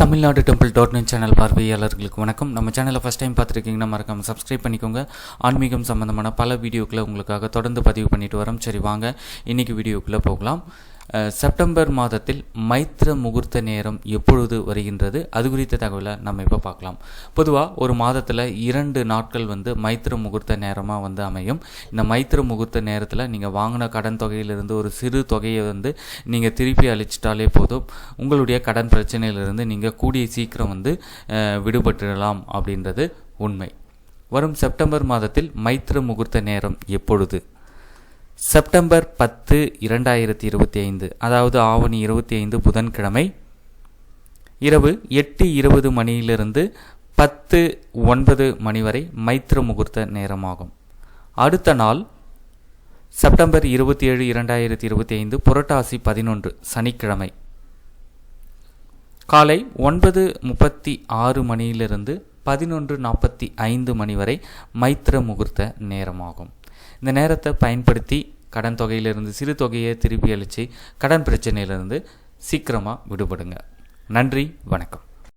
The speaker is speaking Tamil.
Tamil Nadu temple dot net channel பார்வையாளர்களுக்கு வணக்கம். நம்ம சேனலை ஃபஸ்ட் டைம் பார்த்துருக்கீங்கன்னா மறக்காமல் சப்ஸ்கிரைப் பண்ணிக்கோங்க. ஆன்மீகம் சம்மந்தமான பல வீடியோக்களை உங்களுக்காக தொடர்ந்து பதிவு பண்ணிட்டு வரோம். சரி வாங்க. இன்னைக்கு வீடியோக்குள்ளே போகலாம். செப்டம்பர் மாதத்தில் மைத்திர முகூர்த்த நேரம் எப்பொழுது வருகின்றது? அது குறித்த தகவலை நம்ம இப்போ பார்க்கலாம். பொதுவாக ஒரு மாதத்தில் இரண்டு நாட்கள் வந்து மைத்திர முகூர்த்த நேரமாக வந்து அமையும். இந்த மைத்திர முகூர்த்த நேரத்தில் நீங்கள் வாங்கின கடன் தொகையிலிருந்து ஒரு சிறு தொகையை வந்து நீங்கள் திருப்பி அழிச்சிட்டாலே போதும். உங்களுடைய கடன் பிரச்சனையிலிருந்து நீங்கள் கூடிய சீக்கிரம் வந்து விடுபட்டுடலாம் அப்படின்றது உண்மை. வரும் செப்டம்பர் மாதத்தில் மைத்திர முகூர்த்த நேரம் எப்பொழுது? செப்டம்பர் பத்து இரண்டாயிரத்தி இருபத்தி ஐந்து அதாவது ஆவணி இருபத்தி ஐந்து புதன்கிழமை இரவு எட்டு இருபது மணியிலிருந்து பத்து ஒன்பது மணி வரை மைத்ர முகூர்த்த நேரமாகும். அடுத்த நாள் செப்டம்பர் இருபத்தி ஏழு இரண்டாயிரத்தி இருபத்தி ஐந்து புரட்டாசி பதினொன்று சனிக்கிழமை. காலை ஒன்பது முப்பத்தி ஆறு மணியிலிருந்து பதினொன்று நாற்பத்தி ஐந்து மணி வரை மைத்திர முகூர்த்த நேரமாகும். இந்த நேரத்தை பயன்படுத்தி கடன் தொகையிலிருந்து சிறு தொகையை திருப்பி அளித்து கடன் பிரச்சனையிலிருந்து சீக்கிரமாக விடுபடுங்க. நன்றி வணக்கம்.